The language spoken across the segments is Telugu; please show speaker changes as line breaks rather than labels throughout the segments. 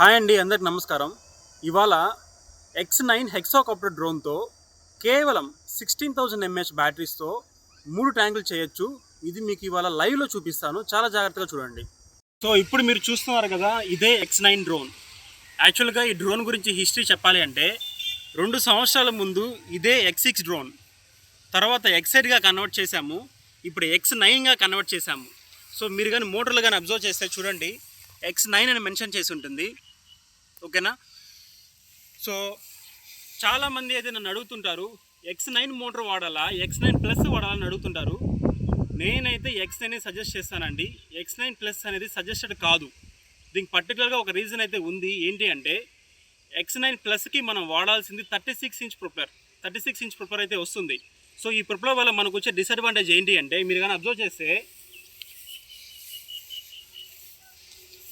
హాయ్ అండి అందరికి నమస్కారం. ఇవాళ ఎక్స్ నైన్ హెక్సాకాప్టర్ డ్రోన్తో కేవలం సిక్స్టీన్ థౌజండ్ ఎంహెచ్ బ్యాటరీస్తో మూడు ట్యాంకులు చేయొచ్చు. ఇది మీకు ఇవాళ లైవ్లో చూపిస్తాను. చాలా జాగ్రత్తగా చూడండి. సో ఇప్పుడు మీరు చూస్తున్నారు కదా ఇదే ఎక్స్ నైన్ డ్రోన్. యాక్చువల్గా ఈ డ్రోన్ గురించి హిస్టరీ చెప్పాలి అంటే రెండు సంవత్సరాల ముందు ఇదే ఎక్స్ సిక్స్ డ్రోన్. తర్వాత ఎక్సైడ్గా కన్వర్ట్ చేశాము ఇప్పుడు ఎక్స్ నైన్గా కన్వర్ట్ చేశాము. సో మీరు కానీ మోటార్లు కానీ అబ్జర్వ్ చేస్తే చూడండి ఎక్స్ నైన్ అని మెన్షన్ చేసి ఉంటుంది. ఓకేనా? సో చాలామంది అయితే నన్ను అడుగుతుంటారు ఎక్స్ నైన్ మోటార్ వాడాలా? ఎక్స్ నైన్ ప్లస్ వాడాలని అడుగుతుంటారు. నేనైతే ఎక్స్ నైన్ సజెస్ట్ చేస్తానండి. ఎక్స్ నైన్ ప్లస్ అనేది సజెస్టెడ్ కాదు. దీనికి పర్టికులర్గా ఒక రీజన్ అయితే ఉంది. ఏంటి అంటే ఎక్స్ నైన్ ప్లస్కి మనం వాడాల్సింది thirty six inch proper thirty six inch proper అయితే వస్తుంది. సో ఈ ప్రొపర్ వల్ల మనకు వచ్చే డిసడ్వాంటేజ్ ఏంటి అంటే మీరు కానీ అబ్జర్వ్ చేస్తే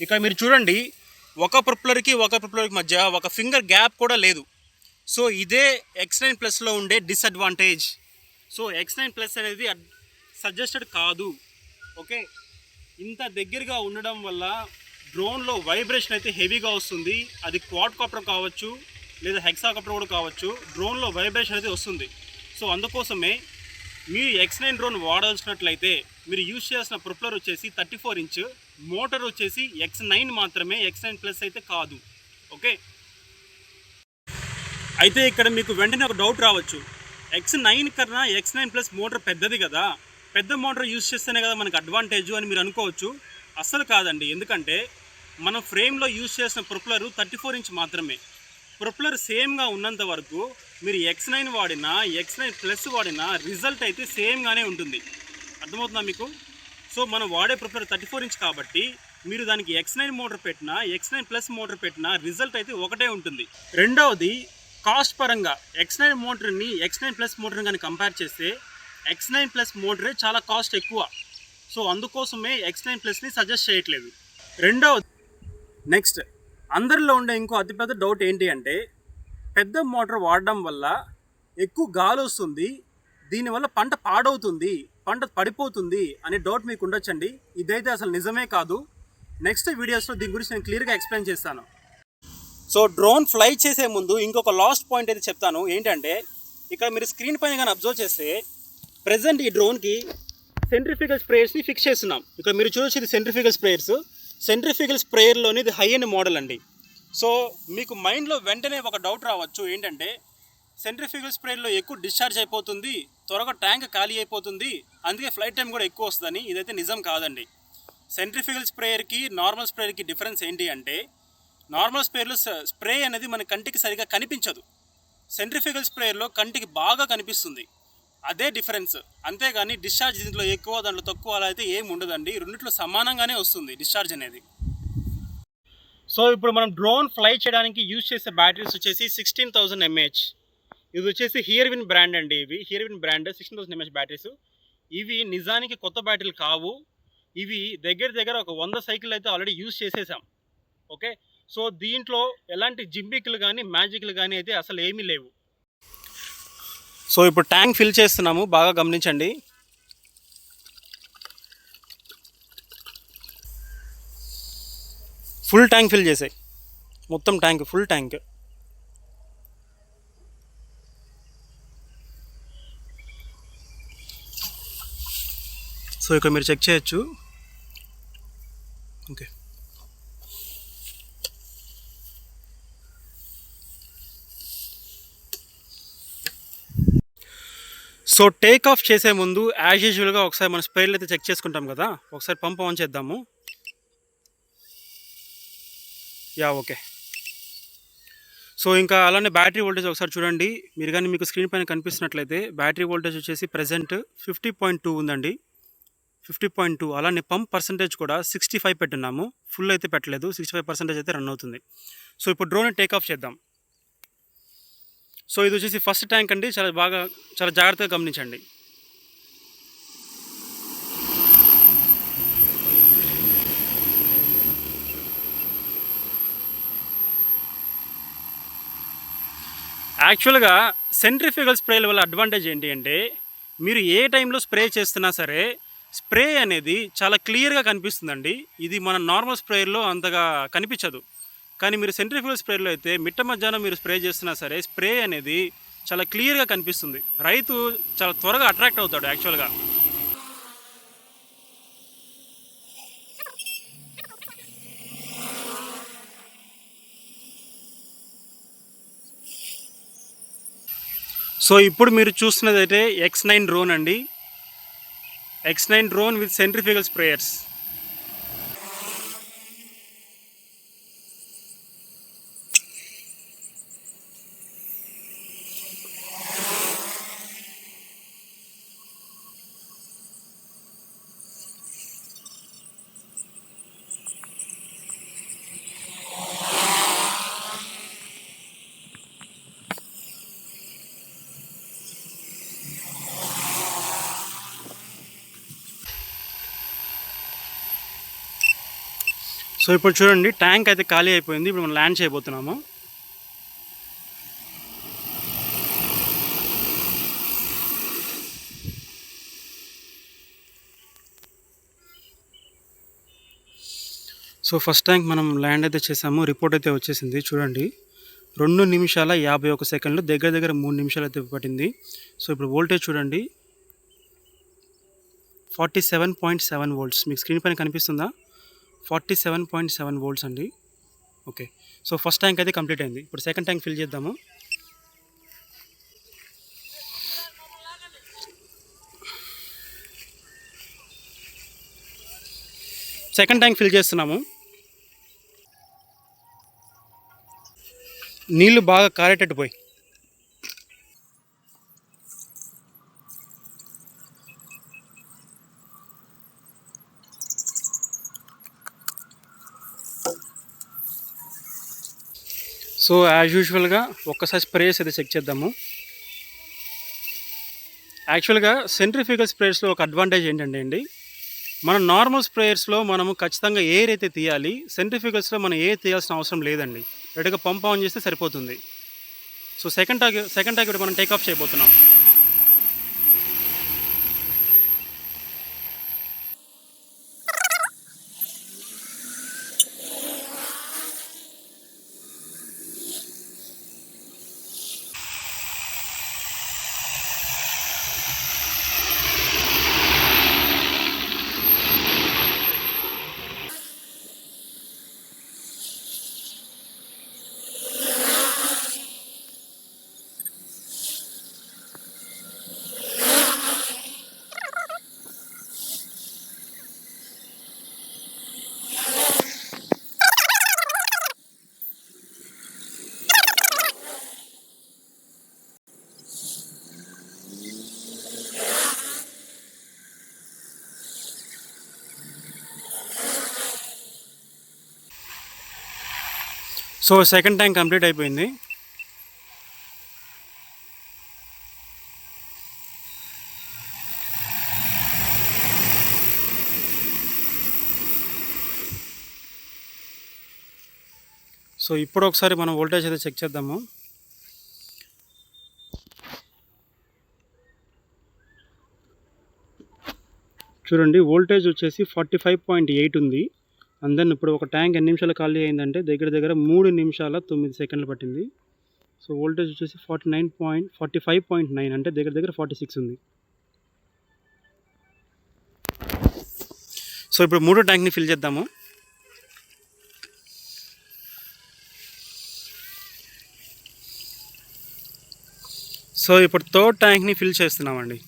ఇక మీరు చూడండి ఒక ప్రొప్లర్కి ఒక ప్రొప్లర్కి మధ్య ఒక ఫింగర్ గ్యాప్ కూడా లేదు. సో ఇదే ఎక్స్ నైన్ ప్లస్లో ఉండే disadvantage so X nine plus అనేది సజెస్టెడ్ కాదు. ఓకే? ఇంత దగ్గరగా ఉండడం వల్ల డ్రోన్లో వైబ్రేషన్ అయితే హెవీగా వస్తుంది. అది క్వాడ్ కాప్టర్ కావచ్చు లేదా హెక్సా కాప్టర్ కూడా కావచ్చు. డ్రోన్లో వైబ్రేషన్ అయితే వస్తుంది. సో అందుకోసమే మీరు ఎక్స్ నైన్ డ్రోన్ వాడాల్సినట్లయితే మీరు యూజ్ చేసిన ప్రొప్లర్ వచ్చేసి థర్టీ ఫోర్ ఇంచ్ మోటార్ వచ్చేసి ఎక్స్ నైన్ మాత్రమే ఎక్స్ నైన్ ప్లస్ అయితే కాదు. ఓకే? అయితే ఇక్కడ మీకు వెంటనే ఒక డౌట్ రావచ్చు. ఎక్స్ నైన్ కన్నా ఎక్స్ నైన్ ప్లస్ మోటార్ పెద్దది కదా. పెద్ద మోటార్ యూజ్ చేస్తేనే కదా మనకు అడ్వాంటేజ్ అని మీరు అనుకోవచ్చు. అస్సలు కాదండి. ఎందుకంటే మనం ఫ్రేమ్లో యూజ్ చేసిన ప్రొపులర్ థర్టీ ఫోర్ ఇంచ్ మాత్రమే ప్రొపులర్ సేమ్గా ఉన్నంత వరకు మీరు ఎక్స్ నైన్ వాడినా ఎక్స్ నైన్ ప్లస్ వాడినా రిజల్ట్ అయితే సేమ్గానే ఉంటుంది. అర్థమవుతుందా మీకు? సో మనం వాడే ప్రొపలర్ థర్టీ ఫోర్ ఇంచ్ కాబట్టి మీరు దానికి ఎక్స్ నైన్ మోటార్ పెట్టినా ఎక్స్ నైన్ ప్లస్ మోటార్ పెట్టినా రిజల్ట్ అయితే ఒకటే ఉంటుంది. రెండవది కాస్ట్ పరంగా ఎక్స్ నైన్ మోటార్ని ఎక్స్ నైన్ ప్లస్ మోటార్ని కానీ కంపేర్ చేస్తే ఎక్స్ నైన్ ప్లస్ మోటరే చాలా కాస్ట్ ఎక్కువ. సో అందుకోసమే ఎక్స్ నైన్ ప్లస్ని సజెస్ట్ చేయట్లేదు. రెండవది నెక్స్ట్ అందరిలో ఉండే ఇంకో అతిపెద్ద డౌట్ ఏంటి అంటే పెద్ద మోటార్ వాడడం వల్ల ఎక్కువ గాలి వస్తుంది దీనివల్ల పంట పాడవుతుంది. పంట పడిపోతుంది అనే డౌట్ మీకు ఉండొచ్చండి. ఇదైతే అసలు నిజమే కాదు. నెక్స్ట్ వీడియోస్లో దీని గురించి నేను క్లియర్గా ఎక్స్ప్లెయిన్ చేస్తాను. సో డ్రోన్ ఫ్లై చేసే ముందు ఇంకొక లాస్ట్ పాయింట్ అయితే చెప్తాను. ఏంటంటే ఇక్కడ మీరు స్క్రీన్ పైన కానీ అబ్జర్వ్ చేస్తే ప్రజెంట్ ఈ డ్రోన్కి సెంట్రిఫికల్ స్ప్రేయర్స్ని ఫిక్స్ చేస్తున్నాం. ఇక్కడ మీరు చూడొచ్చు ఇది సెంట్రిఫికల్ స్ప్రేయర్స్ సెంట్రిఫికల్ స్ప్రేయర్లోని ఇది హై అండ్ మోడల్ అండి. సో మీకు మైండ్లో వెంటనే ఒక డౌట్ రావచ్చు. ఏంటంటే సెంట్రిఫికల్ స్ప్రేయర్లో ఎక్కువ డిశ్చార్జ్ అయిపోతుంది. త్వరగా ట్యాంక్ ఖాళీ అయిపోతుంది. అందుకే ఫ్లైట్ టైం కూడా ఎక్కువ వస్తుందని ఇదైతే నిజం కాదండి. సెంట్రిఫికల్ స్ప్రేయర్కి నార్మల్ స్ప్రేయర్కి డిఫరెన్స్ ఏంటి అంటే నార్మల్ స్ప్రేయర్లో స్ప్రే అనేది మన కంటికి సరిగా కనిపించదు. సెంట్రిఫికల్ స్ప్రేయర్లో కంటికి బాగా కనిపిస్తుంది. అదే డిఫరెన్స్. అంతేగాని డిశ్చార్జ్ దీంట్లో ఎక్కువ దాంట్లో తక్కువ అలా అయితే ఏమి ఉండదండి. రెండిట్లో సమానంగానే వస్తుంది డిశ్చార్జ్ అనేది. సో ఇప్పుడు మనం డ్రోన్ ఫ్లై చేయడానికి యూజ్ చేసే బ్యాటరీస్ వచ్చేసి sixteen thousand M A H. ఇది వచ్చేసి హియర్విన్ బ్రాండ్ అండి ఇవి. Herewin brand sixteen thousand M S batteries. ఇవి నిజానికి కొత్త బ్యాటరీలు కావు. ఇవి దగ్గర దగ్గర ఒక వంద సైకిల్ అయితే ఆల్రెడీ యూజ్ చేసేసాం. ఓకే? సో దీంట్లో ఎలాంటి జింబిక్లు కానీ మ్యాజిక్లు కానీ అయితే అసలు ఏమీ లేవు. సో ఇప్పుడు ట్యాంక్ ఫిల్ చేస్తున్నాము. బాగా గమనించండి. ఫుల్ ట్యాంక్ ఫిల్ చేసాయి. మొత్తం ట్యాంక్ ఫుల్ ట్యాంక్. సో ఇక్కడ మీరు చెక్ చేయొచ్చు. ఓకే. సో టేక్ ఆఫ్ చేసే ముందు యాజ్ యూజువల్గా ఒకసారి మన స్పైర్లు అయితే చెక్ చేసుకుంటాం కదా. ఒకసారి పంప్ ఆన్ చేద్దాము. Yeah okay. సో ఇంకా అలానే బ్యాటరీ వోల్టేజ్ ఒకసారి చూడండి. మీరు కానీ మీకు స్క్రీన్ పైన కనిపిస్తున్నట్లయితే బ్యాటరీ వోల్టేజ్ వచ్చేసి ప్రజెంట్ ఫిఫ్టీ పాయింట్ టూ ఉందండి. Fifty point two. అలానే పంప్ పర్సంటేజ్ కూడా సిక్స్టీ ఫైవ్ పెట్టున్నాము ఫుల్ అయితే పెట్టలేదు. సిక్స్టీ ఫైవ్ పర్సెంటేజ్ అయితే రన్ అవుతుంది. సో ఇప్పుడు డ్రోన్ టేక్ ఆఫ్ చేద్దాం. సో ఇది వచ్చేసి ఫస్ట్ ట్యాంక్ అండి. చాలా బాగా చాలా జాగ్రత్తగా గమనించండి. యాక్చువల్గా సెంట్రిఫికల్ స్ప్రేల వల్ల అడ్వాంటేజ్ ఏంటి అంటే మీరు ఏ టైంలో స్ప్రే చేస్తున్నా సరే స్ప్రే అనేది చాలా క్లియర్గా కనిపిస్తుందండి. ఇది మన నార్మల్ స్ప్రేయర్లో అంతగా కనిపించదు. కానీ మీరు సెంట్రిఫ్యూల్ స్ప్రేలో అయితే మిట్ట మధ్యాహ్నం మీరు స్ప్రే చేస్తున్నా సరే స్ప్రే అనేది చాలా క్లియర్గా కనిపిస్తుంది. రైతు చాలా త్వరగా అట్రాక్ట్ అవుతాడు యాక్చువల్గా. సో ఇప్పుడు మీరు చూస్తున్నది అయితే ఎక్స్ నైన్ డ్రోన్ అండి. X nine drone with centrifugal so ఇప్పుడు చూడండి ట్యాంక్ అయితే ఖాళీ అయిపోయింది. ఇప్పుడు మనం ల్యాండ్ చేయబోతున్నాము. సో ఫస్ట్ ట్యాంక్ మనం ల్యాండ్ అయితే చేసాము. రిపోర్ట్ అయితే వచ్చేసింది. చూడండి రెండు నిమిషాల యాభై ఒక సెకండ్లు దగ్గర దగ్గర మూడు నిమిషాలు అయితే పట్టింది. సో ఇప్పుడు వోల్టేజ్ చూడండి forty seven point seven volts. మీకు స్క్రీన్ పైన కనిపిస్తుందా? Forty seven point seven volts అండి. ఓకే. సో ఫస్ట్ ట్యాంక్ అయితే కంప్లీట్ అయింది. ఇప్పుడు సెకండ్ ట్యాంక్ ఫిల్ చేద్దాము. సెకండ్ ట్యాంక్ ఫిల్ చేస్తున్నాము. నీళ్ళు బాగా కారేటట్టు పోయి. సో యాజ్ యూజువల్గా ఒక్కసారి స్ప్రేస్ అయితే చెక్ చేద్దాము. యాక్చువల్గా సెంట్రిఫికల్ స్ప్రేయర్స్లో ఒక అడ్వాంటేజ్ ఏంటంటే అండి మన నార్మల్ స్ప్రేయర్స్లో మనము ఖచ్చితంగా ఎయిర్ అయితే తీయాలి సెంట్రిఫికల్స్లో మనం ఎయిర్ తీయాల్సిన అవసరం లేదండి. రెడీగా పంప్ ఆన్ చేస్తే సరిపోతుంది. So second tank second tank ఇప్పుడు మనం టేక్ ఆఫ్ చేయబోతున్నాం. సో సెకండ్ ట్యాంక్ కంప్లీట్ అయిపోయింది. సో ఇప్పుడు ఒకసారి మనం వోల్టేజ్ అయితే చెక్ చేద్దాము. చూడండి వోల్టేజ్ వచ్చేసి ఫార్టీ ఫైవ్ పాయింట్ ఎయిట్ ఉంది. అండ్ దెన్ ఇప్పుడు ఒక ట్యాంక్ ఎన్ని నిమిషాలు ఖాళీ అయిందంటే దగ్గర దగ్గర మూడు నిమిషాల తొమ్మిది సెకండ్లు పట్టింది. సో వోల్టేజ్ వచ్చేసి forty nine point forty five point nine అంటే దగ్గర దగ్గర ఫార్టీ సిక్స్ ఉంది. సో ఇప్పుడు మూడో ట్యాంక్ని ఫిల్ చేద్దాము. సో ఇప్పుడు థర్డ్ ట్యాంక్ని ఫిల్ చేస్తున్నామండి.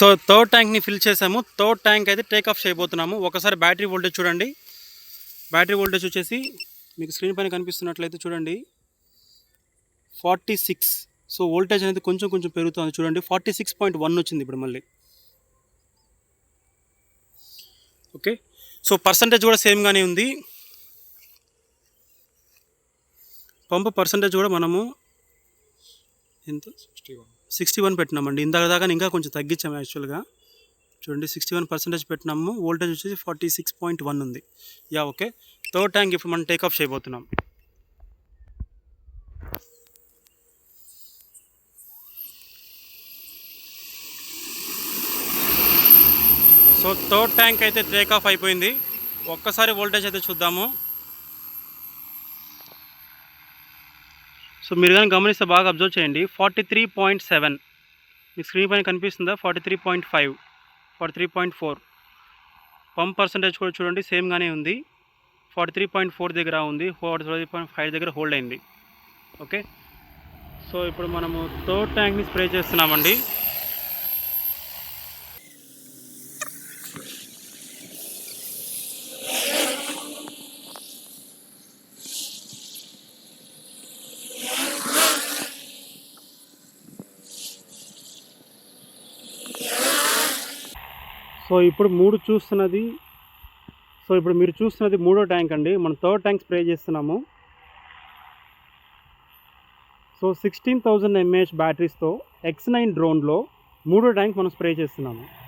సో థర్డ్ ట్యాంక్ని ఫిల్ చేసాము. థర్డ్ ట్యాంక్ అయితే టేక్ ఆఫ్ చేయబోతున్నాము. ఒకసారి బ్యాటరీ వోల్టేజ్ చూడండి. బ్యాటరీ వోల్టేజ్ వచ్చేసి మీకు స్క్రీన్ పైన కనిపిస్తున్నట్లయితే చూడండి. Forty six. సో వోల్టేజ్ అనేది కొంచెం కొంచెం పెరుగుతుంది. చూడండి ఫార్టీ సిక్స్ పాయింట్ వన్ వచ్చింది ఇప్పుడు మళ్ళీ. ఓకే. సో పర్సంటేజ్ కూడా సేమ్గానే ఉంది. పంపు పర్సంటేజ్ కూడా మనము ఎంత? Sixty one. సిక్స్టీ వన్ పెట్టినామండి. ఇందాక దాకా ఇంకా కొంచెం తగ్గించాము యాక్చువల్గా. చూడండి సిక్స్టీ వన్ పర్సెంటేజ్ పెట్టినాము. వోల్టేజ్ వచ్చేసి ఫార్టీ సిక్స్ పాయింట్ వన్ ఉంది. Yeah okay. థర్డ్ ట్యాంక్ ఇప్పుడు మనం టేక్ ఆఫ్ చేయబోతున్నాం. సో థర్డ్ ట్యాంక్ అయితే టేక్ ఆఫ్ అయిపోయింది. ఒక్కసారి వోల్టేజ్ అయితే చూద్దాము. సో మీరు కానీ గమనిస్తే బాగా అబ్జర్వ్ చేయండి. ఫార్టీ త్రీ పాయింట్ సెవెన్ మీ స్క్రీన్ పైన కనిపిస్తుందా? Forty three point five forty three point four pump percentage కూడా చూడండి సేమ్గానే ఉంది. ఫార్టీ త్రీ పాయింట్ ఫోర్ దగ్గర ఉంది. ఫార్టీ త్రీ పాయింట్ ఫైవ్ దగ్గర హోల్డ్ అయింది. ఓకే సో ఇప్పుడు మనము థర్డ్ ట్యాంక్ని స్ప్రే చేస్తున్నామండి. సో ఇప్పుడు మూడు చూస్తున్నది. సో ఇప్పుడు మీరు చూస్తున్నది మూడో ట్యాంక్ అండి. మనం థర్డ్ ట్యాంక్ స్ప్రే చేస్తున్నాము. So sixteen thousand M A H బ్యాటరీస్తో X nine డ్రోన్లో మూడో ట్యాంక్ మనం స్ప్రే చేస్తున్నాము.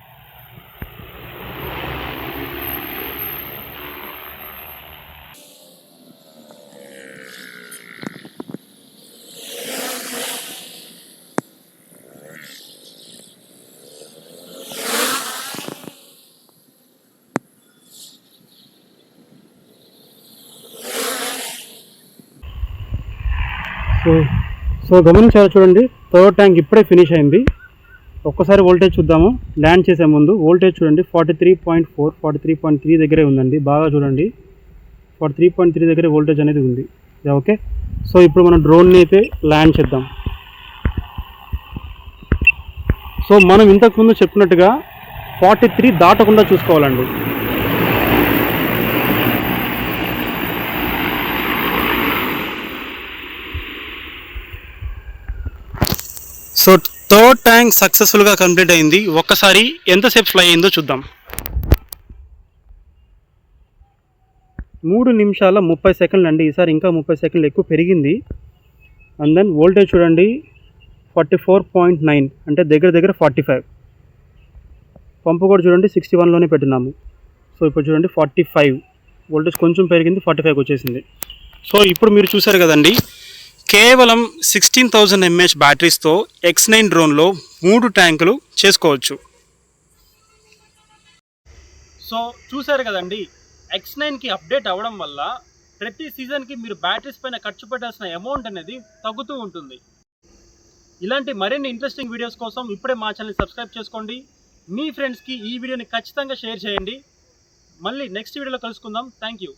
సో సో గమనించారు చూడండి థర్డ్ ట్యాంక్ ఇప్పుడే ఫినిష్ అయింది. ఒక్కసారి వోల్టేజ్ చూద్దాము. ల్యాండ్ చేసే ముందు వోల్టేజ్ చూడండి forty three point four forty three point three దగ్గరే ఉందండి. బాగా చూడండి. ఫార్టీ త్రీ పాయింట్ త్రీ దగ్గరే వోల్టేజ్ అనేది ఉంది. ఓకే సో ఇప్పుడు మనం డ్రోన్ని అయితే ల్యాండ్ చేద్దాం. సో మనం ఇంతకుముందు చెప్పినట్టుగా ఫార్టీ త్రీ దాటకుండా చూసుకోవాలండి. సో థర్డ్ ట్యాంక్ సక్సెస్ఫుల్గా కంప్లీట్ అయింది. ఒక్కసారి ఎంతసేపు ఫ్లై అయిందో చూద్దాం. మూడు నిమిషాల ముప్పై సెకండ్లు అండి. ఈసారి ఇంకా ముప్పై సెకండ్లు ఎక్కువ పెరిగింది. అండ్ దెన్ వోల్టేజ్ చూడండి. ఫార్టీ ఫోర్ పాయింట్ నైన్ అంటే దగ్గర దగ్గర ఫార్టీ ఫైవ్. పంపు కూడా చూడండి సిక్స్టీ వన్లోనే పెట్టినాము. సో ఇప్పుడు చూడండి ఫార్టీ ఫైవ్. వోల్టేజ్ కొంచెం పెరిగింది ఫార్టీ ఫైవ్కి వచ్చేసింది. సో ఇప్పుడు మీరు చూసారు కదండి కేవలం sixteen thousand M A H బ్యాటరీస్తో X nine డ్రోన్లో మూడు ట్యాంకులు చేసుకోవచ్చు. సో చూసారు కదండి ఎక్స్ నైన్కి అప్డేట్ అవ్వడం వల్ల ప్రతి సీజన్కి మీరు బ్యాటరీస్ పైన ఖర్చు పెట్టాల్సిన అమౌంట్ అనేది తగ్గుతూ ఉంటుంది. ఇలాంటి మరిన్ని ఇంట్రెస్టింగ్ వీడియోస్ కోసం ఇప్పుడే మా ఛానల్ సబ్స్క్రైబ్ చేసుకోండి. మీ ఫ్రెండ్స్కి ఈ వీడియోని ఖచ్చితంగా షేర్ చేయండి. మళ్ళీ నెక్స్ట్ వీడియోలో కలుసుకుందాం. Thank you